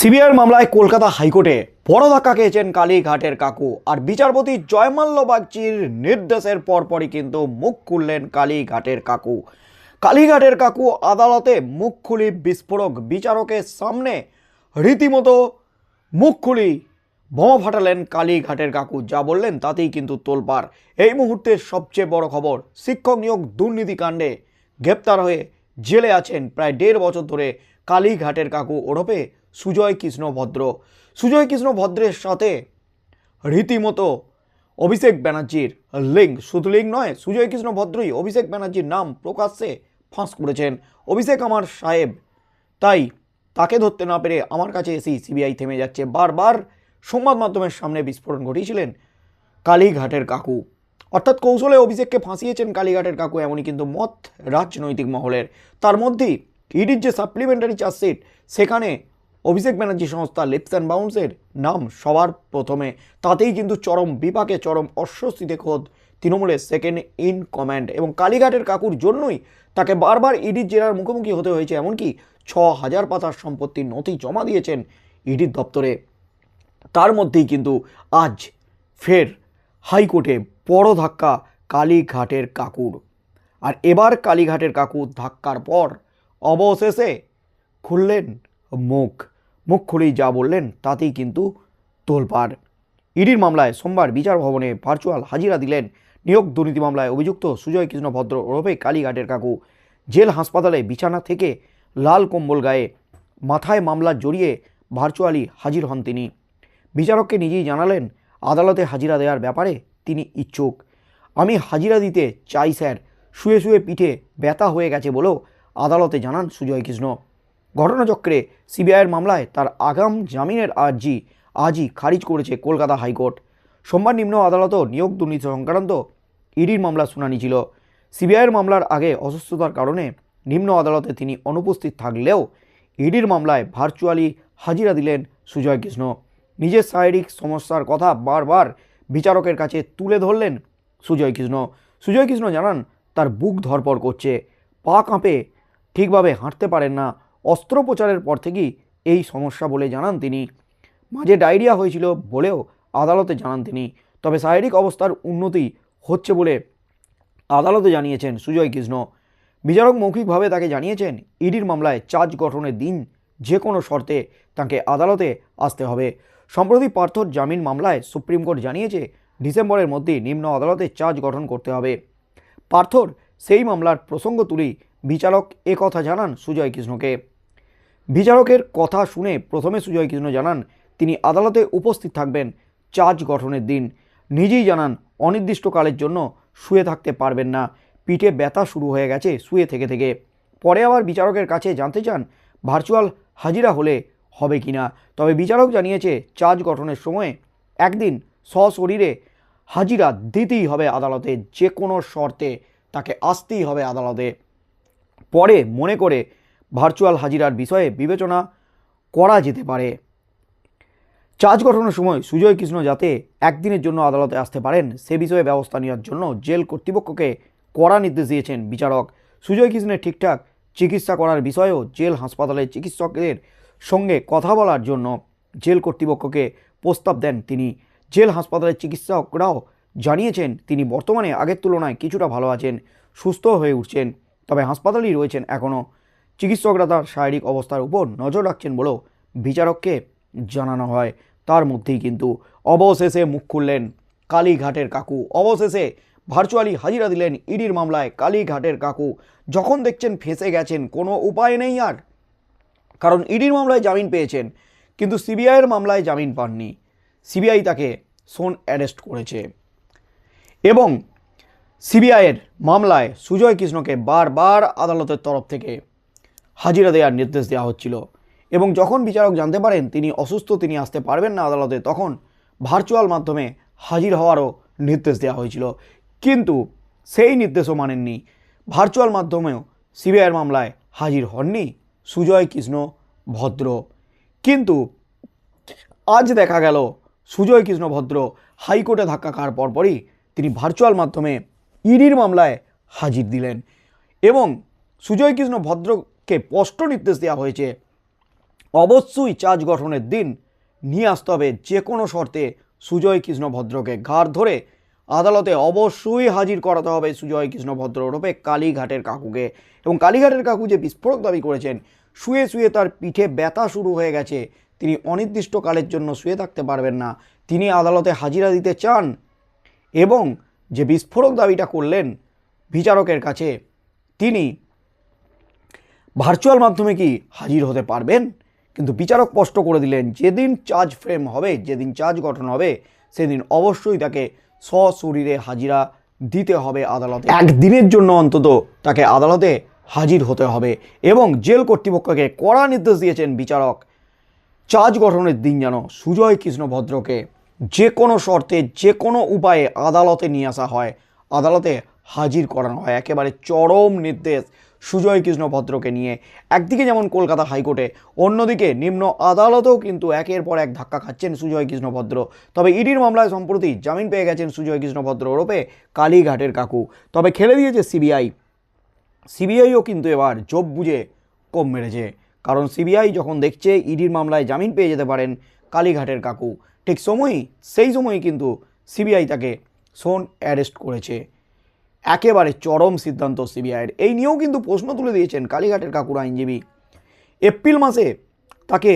সিবিআইয়ের মামলায় কলকাতা হাইকোর্টে বড় ধাক্কা খেয়েছেন কালীঘাটের কাকু। আর বিচারপতি জয়মাল্য বাগচির নির্দেশের পরপরই কিন্তু মুখ খুললেন কালীঘাটের কাকু। কালীঘাটের কাকু আদালতে মুখ খুলি বিস্ফোরক বিচারকের সামনে রীতিমতো মুখ খুলি বোমা ফাটালেন কালীঘাটের কাকু। যা বললেন তাতেই কিন্তু তোলপাড়। এই মুহূর্তে সবচেয়ে বড় খবর, শিক্ষক নিয়োগ দুর্নীতিকাণ্ডে গ্রেপ্তার হয়ে জেলে আছেন প্রায় দেড় বছর ধরে কালীঘাটের কাকু। ওরফে সুজয় কৃষ্ণ ভদ্র। সুজয় কৃষ্ণ ভদ্রের সাথে রীতিমতো অভিষেক ব্যানার্জির লিঙ্ক। শুধু লিঙ্ক নয়, সুজয় কৃষ্ণ ভদ্রই অভিষেক ব্যানার্জির নাম প্রকাশ্যে ফাঁস করেছেন। অভিষেক আমার সাহেব, তাই তাকে ধরতে না পেরে আমার কাছে এসেই সিবিআই থেমে যাচ্ছে। বারবার সংবাদ মাধ্যমের সামনে বিস্ফোরণ ঘটিয়েছিলেন কালীঘাটের কাকু। অর্থাৎ কৌশলে অভিষেককে ফাঁসিয়েছেন কালীঘাটের কাকু, এমনই কিন্তু মত রাজনৈতিক মহলের। তার মধ্যেই ইডির যে সাপ্লিমেন্টারি চার্জশিট সেখানে অভিষেক ব্যানার্জি সংস্থা লিপস অ্যান্ড বাউন্সের নাম সবার প্রথমে। তাতেই কিন্তু চরম বিপাকে, চরম অস্বস্তিতে খোদ তৃণমূলের সেকেন্ড ইন কমান্ড এবং কালীঘাটের কাকুর জন্যই তাকে বারবার ইডির জেরার মুখোমুখি হতে হয়েছে, এমনকি ছ হাজার পাতার সম্পত্তির নথি জমা দিয়েছেন ইডির দপ্তরে। তার মধ্যেই কিন্তু আজ ফের হাইকোর্টে বড় ধাক্কা কালীঘাটের কাকুর। আর এবার কালীঘাটের কাকুর ধাক্কার পর অবশেষে খুললেন মুখ। মুখ খুলেই যা বললেন, তাতেই কিন্তু তোলপাড়। ইডির মামলায় সোমবার বিচার ভবনে ভার্চুয়াল হাজিরা দিলেন নিয়োগ দুর্নীতি মামলায় অভিযুক্ত সুজয় কৃষ্ণ ভদ্র ওরফে কালীঘাটের কাকু। জেল হাসপাতালে বিছানা থেকে লাল কম্বল গায়ে মাথায় মামলা জড়িয়ে ভার্চুয়ালি হাজির হন তিনি। বিচারককে নিজেই জানালেন, আদালতে হাজিরা দেওয়ার ব্যাপারে তিনি ইচ্ছুক। আমি হাজিরা দিতে চাই, স্যার। শুয়ে শুয়ে পিঠে ব্যথা হয়ে গেছে বলেও আদালতে জানান সুজয় কৃষ্ণ। ঘটনাচক্রে সিবিআইয়ের মামলায় তার আগাম জামিনের আর্জি আজই খারিজ করেছে কলকাতা হাইকোর্ট। সোমবার নিম্ন আদালতও নিয়োগ দুর্নীতি সংক্রান্ত ইডির মামলা শুনানি ছিল। সিবিআইয়ের মামলার আগে অসুস্থতার কারণে নিম্ন আদালতে তিনি অনুপস্থিত থাকলেও ইডির মামলায় ভার্চুয়ালি হাজিরা দিলেন সুজয় কৃষ্ণ। নিজের শারীরিক সমস্যার কথা বারবার বিচারকের কাছে তুলে ধরলেন সুজয় কৃষ্ণ। সুজয় কৃষ্ণ জানান, তার বুক ধরপড় করছে। পা কাঁপে। ঠিকভাবে হাঁটতে পারেন না। অস্ত্রোপচারের পর থেকেই এই সমস্যা বলে জানান তিনি। মাঝে ডায়রিয়া হয়েছিল বলেও আদালতে জানান তিনি। তবে শারীরিক অবস্থার উন্নতি হচ্ছে বলে আদালতে জানিয়েছেন সুজয় কৃষ্ণ। বিচারক মৌখিকভাবে তাকে জানিয়েছেন, ইডির মামলায় চার্জ গঠনের দিন যে কোনো শর্তে তাকে আদালতে আসতে হবে। সম্প্রতি পার্থর জামিন মামলায় সুপ্রিম কোর্ট জানিয়েছে, ডিসেম্বরের মধ্যেই নিম্ন আদালতে চার্জ গঠন করতে হবে। পার্থর সেই মামলার প্রসঙ্গ তুলেই বিচারক কথা জানান সুজয় কৃষ্ণকে। বিচারকের কথা শুনে প্রথমে সুজয় কৃষ্ণ জানান, তিনি আদালতে উপস্থিত থাকবেন, চার্জ গঠনের দিন। নিজেই জানান, অনির্দিষ্টকালের জন্য শুয়ে থাকতে পারবেন না। পিঠে ব্যথা শুরু হয়ে গেছে শুয়ে থেকে থেকে। পরে আবার বিচারকের কাছে জানতে চান, ভার্চুয়াল হাজিরা হলে হবে কি না। তবে বিচারক জানিয়েছে, চার্জ গঠনের সময় একদিন সশরীরে হাজিরা দিতেই হবে আদালতে, যে কোনো শর্তে তাকে আসতেই হবে আদালতে। পরে মনে করে ভার্চুয়াল হাজিরার বিষয়ে বিবেচনা করা যেতে পারে। চার্জ গঠনের সময় সুজয় কৃষ্ণ যাতে একদিনের জন্য আদালতে আসতে পারেন, সে বিষয়ে ব্যবস্থা নেওয়ার জন্য জেল কর্তৃপক্ষকে কড়া নির্দেশ দিয়েছেন বিচারক। সুজয় কৃষ্ণের ঠিকঠাক চিকিৎসা করার বিষয়েও জেল হাসপাতালের চিকিৎসকদের সঙ্গে কথা বলার জন্য জেল কর্তৃপক্ষকে প্রস্তাব দেন তিনি। জেল হাসপাতালের চিকিৎসকরাও জানিয়েছেন, তিনি বর্তমানে আগের তুলনায় কিছুটা ভালো আছেন সুস্থ হয়ে উঠছেন, তবে হাসপাতালেই রয়েছেন এখনও। চিকিৎসকরা তার শারীরিক অবস্থার উপর নজর রাখছেন বলেও বিচারককে জানানো হয়। তার মধ্যেই কিন্তু অবশেষে মুখ খুললেন কালীঘাটের কাকু। অবশেষে ভার্চুয়ালি হাজিরা দিলেন ইডির মামলায় কালীঘাটের কাকু। যখন দেখছেন ফেঁসে গেছেন, কোনো উপায় নেই আর। কারণ ইডির মামলায় জামিন পেয়েছেন, কিন্তু সিবিআইয়ের মামলায় জামিন পাননি। সিবিআই তাকে সোন অ্যারেস্ট করেছে। এবং সিবিআইয়ের মামলায় সুজয় কৃষ্ণকে বারবার আদালতের তরফ থেকে হাজিরা দেওয়ার নির্দেশ দেওয়া হচ্ছিল। এবং যখন বিচারক জানতে পারেন তিনি অসুস্থ, তিনি আসতে পারবেন না আদালতে, তখন ভার্চুয়াল মাধ্যমে হাজির হওয়ারও নির্দেশ দেওয়া হয়েছিল। কিন্তু সেই নির্দেশও মানেননি। ভার্চুয়াল মাধ্যমেও সিবিআইয়ের মামলায় হাজির হননি সুজয় কৃষ্ণ ভদ্র। কিন্তু আজ দেখা গেল সুজয় কৃষ্ণ ভদ্র হাইকোর্টে ধাক্কা খাওয়ার পরপরই তিনি ভার্চুয়াল মাধ্যমে ইডির মামলায় হাজির দিলেন। এবং সুজয় কৃষ্ণ ভদ্রকে স্পষ্ট নির্দেশ দেওয়া হয়েছে। অবশ্যই চার্জ গঠনের দিন নিয়ে আসতে হবে যে কোনো শর্তে। সুজয় কৃষ্ণ ভদ্রকে ঘাড় ধরে আদালতে অবশ্যই হাজির করাতে হবে সুজয় কৃষ্ণ ভদ্র কালীঘাটের কাকুকে। এবং কালীঘাটের কাকু যে বিস্ফোরক দাবি করেছেন, শুয়ে শুয়ে তার পিঠে ব্যথা শুরু হয়ে গেছে। তিনি অনির্দিষ্টকালের জন্য শুয়ে থাকতে পারবেন না। তিনি আদালতে হাজিরা দিতে চান এবং যে বিস্ফোরক দাবিটা করলেন বিচারকের কাছে, তিনি ভার্চুয়াল মাধ্যমে কি হাজির হতে পারবেন? কিন্তু বিচারক স্পষ্ট করে দিলেন, যেদিন চার্জ ফ্রেম হবে, যেদিন চার্জ গঠন হবে, সেদিন অবশ্যই তাকে সশরীরে হাজিরা দিতে হবে আদালতে। একদিনের জন্য অন্তত তাকে আদালতে হাজির হতে হবে এবং জেল কর্তৃপক্ষকে কড়া নির্দেশ দিয়েছেন বিচারক। চার্জ গঠনের দিন যেন সুজয় কৃষ্ণ ভদ্রকে যে কোনো শর্তে, যে কোনো উপায়ে আদালতে নিয়ে আসা হয়। আদালতে হাজির করানো হয়। একেবারে চরম নির্দেশ। সুজয় কৃষ্ণ ভদ্রকে নিয়ে। একদিকে যেমন কলকাতা হাইকোর্টে, অন্যদিকে নিম্ন আদালতেও কিন্তু একের পর এক ধাক্কা খাচ্ছেন সুজয় কৃষ্ণ ভদ্র তবে ইডির মামলায় সম্প্রতি জামিন পেয়ে গেছেন সুজয় কৃষ্ণ ভদ্র ওরফে কালীঘাটের কাকু। তবে খেলে দিয়েছে সিবিআই। সিবিআইও কিন্তু এবার জব বুঝে কম মেরেছে। কারণ সিবিআই যখন দেখছে ইডির মামলায় জামিন পেয়ে যেতে পারেন কালীঘাটের কাকু, ঠিক সময়ই, সেই সময়ই কিন্তু সিবিআই তাকে সোন অ্যারেস্ট করেছে। একেবারে চরম সিদ্ধান্ত সিবিআইয়ের। এই নিয়েও কিন্তু প্রশ্ন তুলে দিয়েছেন কালীঘাটের কাকুর আইনজীবী। এপ্রিল মাসে তাকে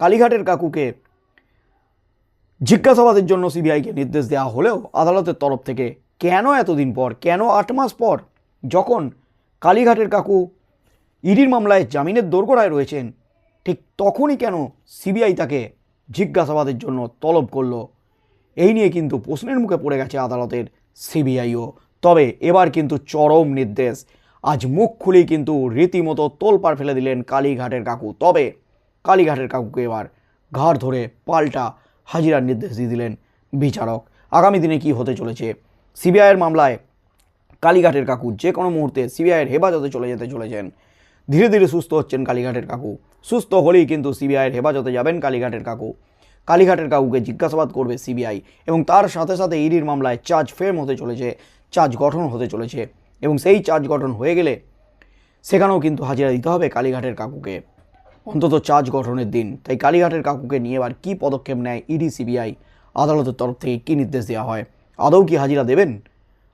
কালীঘাটের কাকুকে জিজ্ঞাসাবাদের জন্য সিবিআইকে নির্দেশ দেওয়া হলেও আদালতের তরফ থেকে কেন এতদিন পর, কেন আট মাস পর যখন কালীঘাটের কাকু ইডির মামলায় জামিনের দোরগোড়ায় রয়েছেন, ঠিক তখনই কেন সিবিআই তাকে জিজ্ঞাসাবাদের জন্য তলব করল? এই নিয়ে কিন্তু প্রশ্নের মুখে পড়ে গেছে আদালতের সিবিআইও। তবে এবার কিন্তু চরম নির্দেশ। আজ মুখ খুলেই কিন্তু রীতিমতো তোলপাড় ফেলে দিলেন কালীঘাটের কাকু। তবে কালীঘাটের কাকুকে এবার ঘাড় ধরে পাল্টা হাজিরার নির্দেশ দিয়ে দিলেন বিচারক। আগামী দিনে কি হতে চলেছে? সিবিআইয়ের মামলায় কালীঘাটের কাকু যে কোনো মুহূর্তে সিবিআইয়ের হেফাজতে চলে যেতে চলেছেন। ধীরে ধীরে সুস্থ হচ্ছেন কালীঘাটের কাকু। সুস্থ হলেই কিন্তু সিবিআইয়ের হেফাজতে যাবেন কালীঘাটের কাকু। কালীঘাটের কাকুকে জিজ্ঞাসাবাদ করবে সিবিআই এবং তার সাথে সাথে ইডির মামলায় চার্জ ফ্রেম হতে চলেছে। চার্জ গঠন হতে চলেছে এবং সেই চার্জ গঠন হয়ে গেলে সেখানেও কিন্তু হাজিরা দিতে হবে কালীঘাটের কাকুকে। অন্তত চার্জ গঠনের দিন। তাই কালীঘাটের কাকুকে নিয়ে এবার কী পদক্ষেপ নেয় ইডি, সিবিআই আদালতের তরফ থেকে কী নির্দেশ দেওয়া হয়? আদৌ কি হাজিরা দেবেন?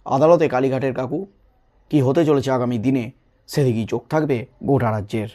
আদালতে কালীঘাটের কাকু কি হতে চলেছে আগামী দিনে? সেদিকেই চোখ থাকবে গোটা রাজ্যের।